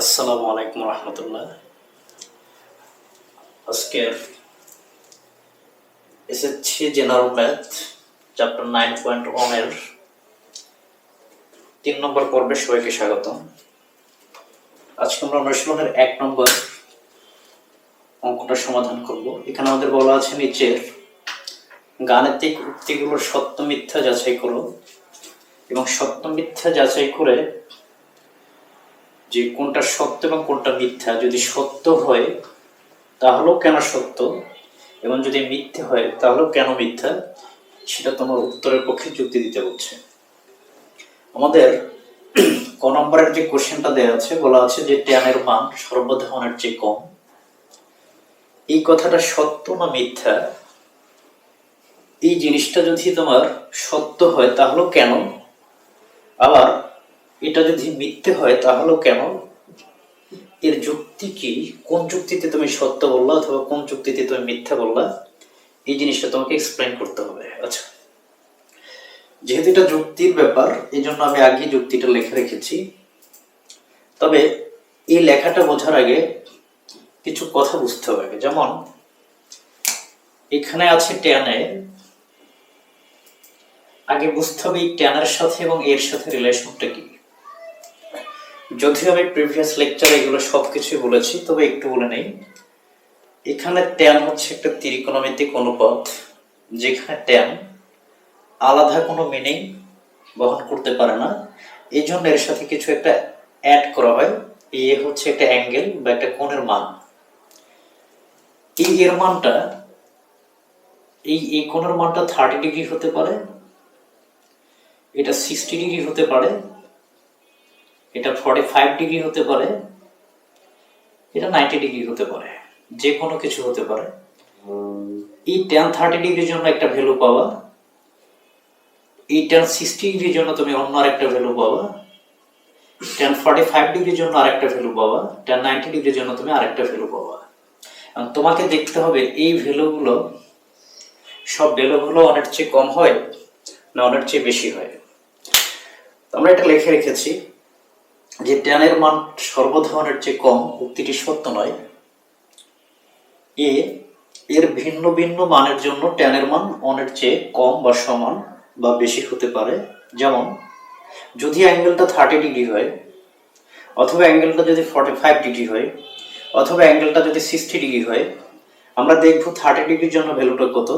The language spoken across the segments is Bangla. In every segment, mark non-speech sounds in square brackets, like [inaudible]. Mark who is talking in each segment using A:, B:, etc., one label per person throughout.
A: আসসালামু আলাইকুম রহমতুল্লাহ। আজকের এসেছি general math chapter nine point ওয়ানের তিন নম্বর পর্বে সবাইকে স্বাগত আজকে আমরা অনুশীলনের এক নম্বর অঙ্কটা সমাধান করব। এখানে আমাদের বলা আছে নিচের গাণিতিক উক্তিগুলোর সত্য মিথ্যা যাচাই করো এবং সত্য মিথ্যা যাচাই করে যে কোনটা সত্য এবং কোনটা মিথ্যা যদি সত্য হয়, তাহলেও কেন সত্য? এবং যদি মিথ্যে হয়, তাহলেও কেন মিথ্যা? সেটা তোমার উত্তরের পক্ষে যুক্তি দিতে হচ্ছে। আমাদের [clears throat] ক নম্বরের যে কোশ্চেনটা দেওয়া আছে, বলা আছে যে ট্যানের মান সর্বধারণের চেয়ে কম। এই কথাটা সত্য না মিথ্যা? এই জিনিসটা যদি তোমার সত্য হয়, তাহলেও কেন? আবার এটা যদি মিথ্যে হয় তাহলেও কেন? এর যুক্তি কি? কোন যুক্তিতে তুমি সত্য বললা অথবা কোন যুক্তিতে তুমি মিথ্যা বললা? এই জিনিসটা তোমাকে এক্সপ্লেন করতে হবে। আচ্ছা। যেহেতু এটা যুক্তির ব্যাপার, এই জন্য আমি আগে যুক্তিটা লিখে রেখেছি। তবে এই লেখাটা বোঝার আগে কিছু কথা বুঝতে হবে। যেমন, এখানে আছে টেনে আগে বুঝতে হবে এই ট্যানের সাথে এবং এর সাথে রিলেশনটা কি। যদিও আমি প্রিভিয়াস লেকচারে এগুলো সব কিছুই বলেছি, তবে একটু বলে নেই। এখানে ট্যান হচ্ছে একটা ত্রিকোণমিতিক অনুপাত, যেখানে ট্যান আলাদা কোনো মিনিং বহন করতে পারে না। এই জন্য এর সাথে কিছু একটা অ্যাড করা হয়। এ হচ্ছে একটা অ্যাঙ্গেল বা একটা কোণের মান। এই এর মানটা, এই এই কোণের মানটা থার্টি ডিগ্রি হতে পারে, এটা সিক্সটি ডিগ্রি হতে পারে এটা ফর্টি ফাইভ ডিগ্রি হতে পারে, এটা নাইনটি ডিগ্রি হতে পারে যে কোনো কিছু হতে পারে। এই টেন থার্টি ডিগ্রির জন্য একটা ভ্যালু পাওয়া এই টেন সিক্সটি ডিগ্রির জন্য তুমি অন্য আরেকটা ভ্যালু পাওয়া টেন ফর্টি ফাইভ ডিগ্রির জন্য আরেকটা ভ্যালু পাওয়া টেন নাইনটি ডিগ্রির জন্য তুমি আরেকটা ভ্যালু পাওয়া তোমাকে দেখতে হবে এই ভ্যালুগুলো সব ভ্যালুগুলো অনেক চেয়ে কম হয় না অনেক চেয়ে বেশি হয়। আমরা এটা লিখে রেখেছি। যে ট্যানের মান সর্বধনের চেয়ে কম, উক্তিটি সত্য নয়। এ, এর ভিন্ন ভিন্ন মানের জন্য ট্যানের মান অনের চেয়ে কম বা সমান বা বেশি হতে পারে। যেমন, যদি অ্যাঙ্গেলটা থার্টি ডিগ্রি হয়, অথবা অ্যাঙ্গেলটা যদি ফর্টি ফাইভ ডিগ্রি হয়, অথবা অ্যাঙ্গেলটা যদি সিক্সটি ডিগ্রি হয়, আমরা দেখব থার্টি ডিগ্রির জন্য ভ্যালুটা কত,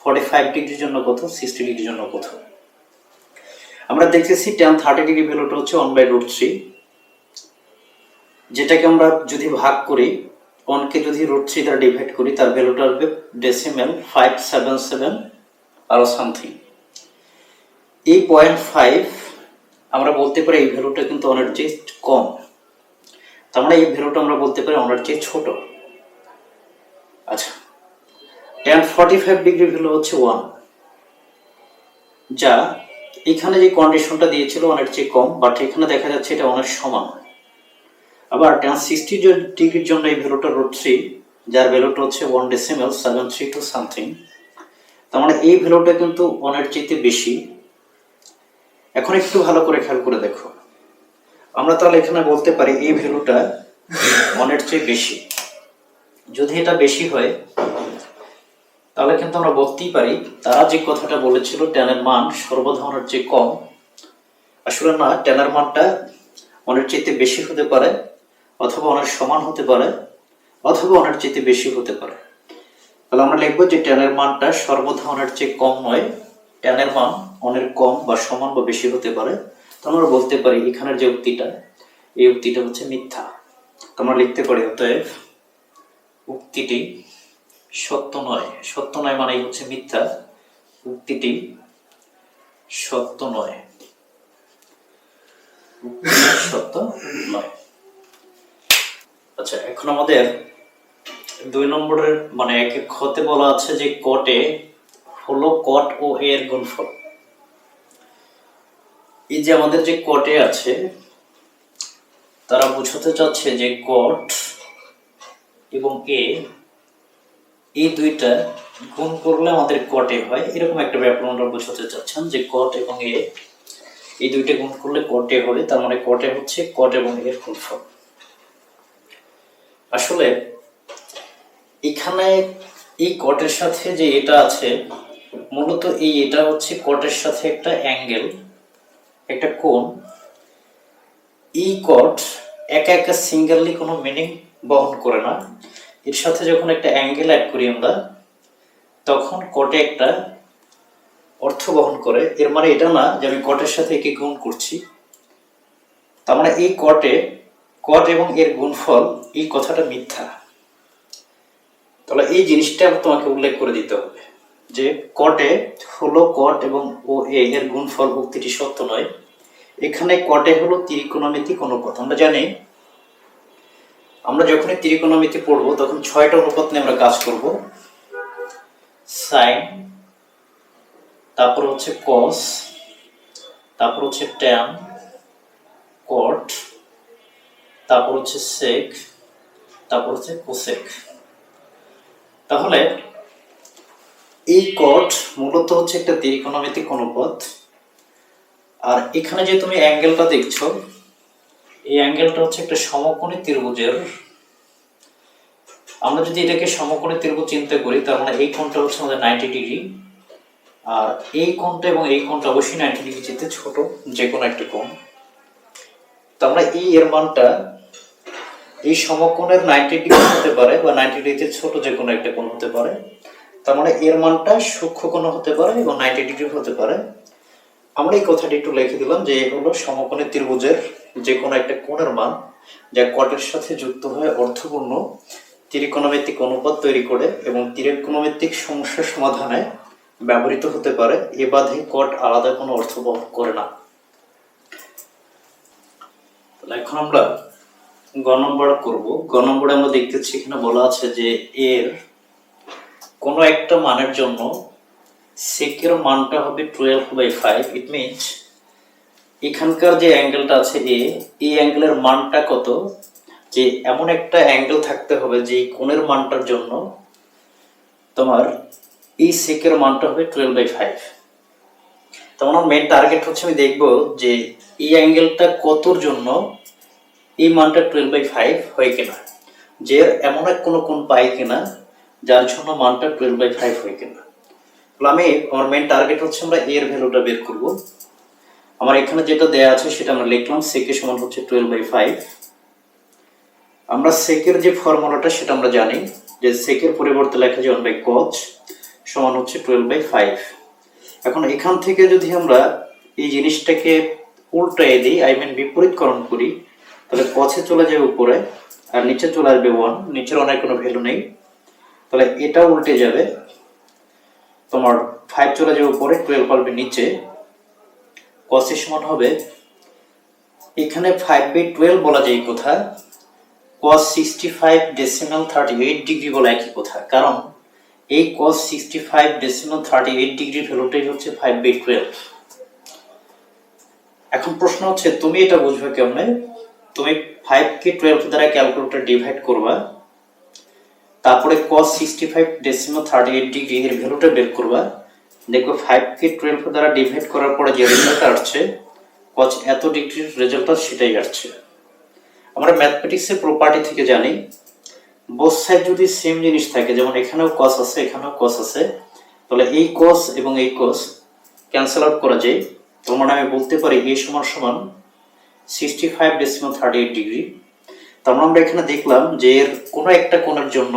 A: ফর্টি ফাইভ ডিগ্রির জন্য কত, সিক্সটি ডিগ্রির জন্য কত। আমরা দেখতেছি টেন থার্টি ডিগ্রি ভ্যালুটা হচ্ছে ওয়ান বাই রুট থ্রি যেটাকে আমরা যদি ভাগ করি ওয়ানকে যদি রুট থ্রি দ্বারা ডিভাইড করি, তার ভ্যালুটা আসবে ডেসিমেল ফাইভ সেভেন সেভেন আরও সামথিং এই পয়েন্ট ফাইভ আমরা বলতে পারি এই ভ্যালুটা কিন্তু অনেক চেয়ে কম। তার মানে এই ভ্যালুটা আমরা বলতে পারি অনেক চেয়ে ছোট। আচ্ছা। Tan forty five degree value হচ্ছে ওয়ান যা এখানে যে কন্ডিশনটা দিয়েছিল অনেক চেয়ে কম বাট এখানে দেখা যাচ্ছে এটা অনেক সমান। আবার টেন সিক্সটি ডিগ্রির জন্য এই ভ্যালুটা রুট থ্রি যার ভ্যালুটা হচ্ছে one decimal seven three two something তার মানে এই ভ্যালুটা কিন্তু অনেক চাইতে বেশি। এখন একটু ভালো করে খেয়াল করে দেখো। আমরা তাহলে এখানে বলতে পারি এই ভ্যালুটা অনেক চেয়ে বেশি। যদি এটা বেশি হয়, তাহলে কিন্তু আমরা বলতেই পারি, তারা যে কথাটা বলেছিল ট্যানের মান সর্বধারণের চেয়ে কম। আসলে না ট্যানের মানটা অনেক চাইতে বেশি হতে পারে। অথবা অনেক সমান হতে পারে, অথবা অনেক চাইতে বেশি হতে পারে। তাহলে আমরা লিখব যে ট্যানের মানটা সর্বধারণের চেয়ে কম নয়, ট্যানের মান অনেক কম বা সমান বা বেশি হতে পারে। তো আমরা বলতে পারি এখানের যে উক্তিটা, এই উক্তিটা হচ্ছে মিথ্যা। তো আমরা লিখতে পারি, অতএব উক্তিটি সত্য নয়। সত্য নয় মানে হচ্ছে মিথ্যা। উক্তিটি সত্য নয়। সত্য নয়। আচ্ছা এখন আমাদের দুই নম্বরের মানে হতে বলা আছে যে কটে হলো কট ও এর গুণফল। এই যে আমাদের যে কটে আছে, তারা বুঝাতে চাচ্ছে যে কট এবং এ এই দুইটা গুণ করলে আমাদের কটে হয়। এরকম একটা ব্যাপার আমরা বোঝাতে চাচ্ছেন যে কট এবং এ এই দুইটা গুণ করলে কটে হবে তার মানে কটে হচ্ছে কট এবং এর গুণফল। আসলে এখানে এই কটের সাথে যে এটা আছে, মূলত এই এটা হচ্ছে কটের সাথে একটা অ্যাঙ্গেল, একটা কোণ। এই কট একা একা সিঙ্গেললি কোনো মিনিং বহন করে না। এর সাথে যখন একটা অ্যাঙ্গেল অ্যাড করি আমরা, তখন কটে একটা অর্থ বহন করে। এর মানে এটা না যে আমি কটের সাথে একে গুণ করছি। তার মানে এই কটে কট এবং এর গুণফল, এই কথাটা মিথ্যা। তাহলে এই জিনিসটা তোমাকে উল্লেখ করে দিতে হবে যে কটে হলো কট এবং ও এ এর গুণফল উক্তিটি সত্য নয়। এখানে কটে হলো ত্রিকোণমিতিক অনুপাত আমরা জানি, আমরা যখনই ত্রিকোণমিতি পড়ব, তখন ছয়টা অনুপাত নিয়ে আমরা কাজ করব। সাইন তারপর হচ্ছে কস তারপর হচ্ছে ট্যান কট তারপর হচ্ছে সেক তারপর হচ্ছে কোসেক তাহলে এই কট মূলত হচ্ছে একটা ত্রিকোণমিতিক অনুপাত। আর এখানে যে তুমি অ্যাঙ্গেলটা দেখছ, এই অ্যাঙ্গেলটা হচ্ছে একটা সমকোণী ত্রিভুজের। আমরা যদি এটাকে সমকোণী ত্রিভুজ চিন্তা করি, তার মানে এই কোণটা হচ্ছে আমাদের নাইনটি ডিগ্রি আর এই কোণটা এবং এই কোণটা অবশ্যই নাইনটি ডিগ্রি চেয়ে ছোট যে কোনো একটা কোণ। তো আমরা এই এর মানটা এই সমকোণের নাইনটি ডিগ্রি হতে পারে বা নাইনটি ডিগ্রিতে ছোট যে কোনো একটা কোণ হতে পারে। তার মানে এর মানটা সূক্ষ্ম কোণ হতে পারে এবং নাইনটি ডিগ্রি হতে পারে। আমরা এই কথাটি একটু লিখে দিলাম যে হলো সমকোণী ত্রিভুজের যে কোনো একটা কোণের মান যা কটের সাথে যুক্ত হয়ে অর্থপূর্ণ ত্রিকোণমিতিক অনুপাত তৈরি করে এবং ত্রিকোণমিতিক সমস্যা সমাধানে ব্যবহৃত হতে পারে। এ বাধে কট আলাদা কোনো অর্থ বহন করে না। এখন আমরা গ নম্বর করব। নম্বরে আমরা দেখতেছি, এখানে বলা আছে যে এর কোনো একটা মানের জন্য সেকের মানটা হবে twelve by five it means এখানকার যে অ্যাঙ্গেলটা আছে এ, এই অ্যাঙ্গেলের মানটা কত? যে এমন একটা অ্যাঙ্গেল থাকতে হবে যে কোণের মানটার জন্য তোমার এই সেকের মানটা হবে টুয়েলভ বাই ফাইভ তো আমার মেন টার্গেট হচ্ছে আমি দেখব যে এই অ্যাঙ্গেলটা কতর জন্য? এই মানটা টুয়েলভ বাই ফাইভ হয় কিনা? যে এমন এক কোনো কোণ পাই কিনা, যার জন্য মানটা টুয়েলভ বাই ফাইভ হয় কিনা? তাহলে আমি আমার মেন টার্গেট হচ্ছে আমরা এর ভ্যালুটা বের করব। আমার এখানে যেটা দেয়া আছে সেটা আমরা লিখলাম সেকে সমান হচ্ছে টুয়েলভ বাই ফাইভ আমরা সেকের যে ফর্মুলাটা সেটা আমরা জানি, যে সেকের পরিবর্তে লেখা যায় ওয়ান বাই কচ সমান হচ্ছে টুয়েলভ বাই ফাইভ এখন এখান থেকে যদি আমরা এই জিনিসটাকে উল্টায় দিই আই মিন বিপরীতকরণ করি তাহলে কছে চলে যাবে উপরে আর নিচে চলে আসবে ওয়ান নিচের অনেক কোনো ভ্যালু নেই। তাহলে এটা উল্টে যাবে। তোমার ফাইভ চলে যাবে উপরে টুয়েলভ আসবে নিচে। কসের সমান হবে। এখানে ফাইভ বাই টুয়েলভ বলা যায় কথা? Cos sixty five decimal thirty eight degree বলা একই কথা? কারণ এই cos sixty five decimal thirty eight degree ভ্যালুটাই হচ্ছে ফাইভ বাই টুয়েলভ এখন প্রশ্ন হচ্ছে, তুমি এটা বুঝবে কেমনে? তুমি ফাইভ কে টুয়েলভ দ্বারা ক্যালকুলেটর ডিভাইড করবা, তারপরে cos sixty five decimal thirty eight degree এর ভ্যালুটা বের করবা। দেখো ফাইভ কে টুয়েলভ দ্বারা ডিভাইড করার পরে যে রেজাল্ট আসছে কস এত ডিগ্রির রেজাল্টটা সেটাই আসছে। আমরা ম্যাথমেটিক্সের প্রপার্টি থেকে জানি বোথ সাইড যদি সেম জিনিস থাকে, যেমন এখানেও কস আছে, এখানেও কস আছে, তাহলে এই কস এবং এই কস ক্যান্সেল আউট করা যায়। তার মানে আমি বলতে পারি এ সমান সমান sixty five decimal thirty eight degree তার মানে আমরা এখানে দেখলাম যে এর কোনো একটা কোণের জন্য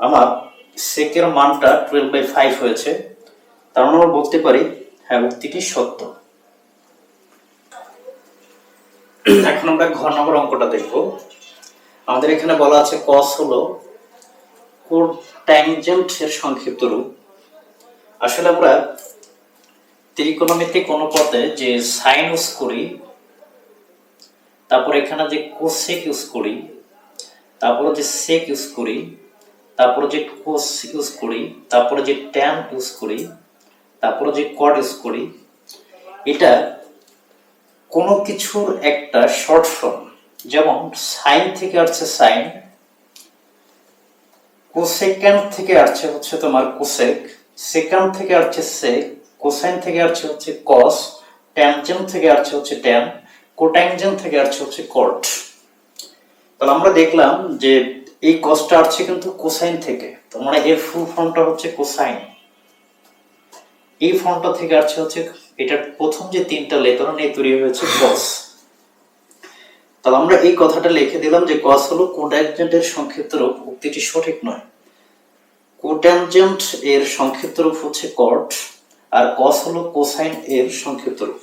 A: আমার সেকের মানটা টুয়েলভ বাই ফাইভ হয়েছে। তার মানে আমরা বলতে পারি হ্যাঁ উক্তিটি সত্য। এখন আমরা ঘর নম্বর অঙ্কটা দেখব। আমাদের এখানে বলা আছে কস হলো ট্যানজেন্ট এর সংক্ষিপ্ত রূপ। আসলে আমরা ত্রিকোণমিতিক অনুপাতে যে সাইন করি তারপর এখানে যে কোসেক ইউজ করি, তারপরে যে সেক ইউজ করি, তারপরে যে কোস ইউজ করি, তারপরে যে ট্যান ইউজ করি, তারপরে যে কড ইউজ করি, এটা কোনো কিছুর একটা শর্ট ফর্ম যেমন সাইন থেকে আসছে সাইন কোসেকেন্ড থেকে আসছে হচ্ছে তোমার কোসেক সেকেন্ড থেকে আসছে সেক কোসাইন থেকে আসছে হচ্ছে কস ট্যানজেন্ট থেকে আসছে হচ্ছে ট্যান কোট্যানজেন্ট থেকে আসছে হচ্ছে কট তাহলে আমরা দেখলাম যে এই কসটা আসছে কিন্তু কোসাইন থেকে, তার মানে এর ফুল ফর্মটা হচ্ছে কোসাইন এই ফর্মটা থেকে আসছে হচ্ছে এটার প্রথম যে তিনটা লেটার নিয়ে তৈরি হয়েছে কস তাহলে আমরা এই কথাটা লিখে দিলাম যে কস হলো কোট্যানজেন্টের সংক্ষিপ্ত রূপ উক্তিটি সঠিক নয়। কোট্যানজেন্ট এর সংক্ষিপ্ত রূপ হচ্ছে কট আর কস হলো কোসাইন এর সংক্ষিপ্ত রূপ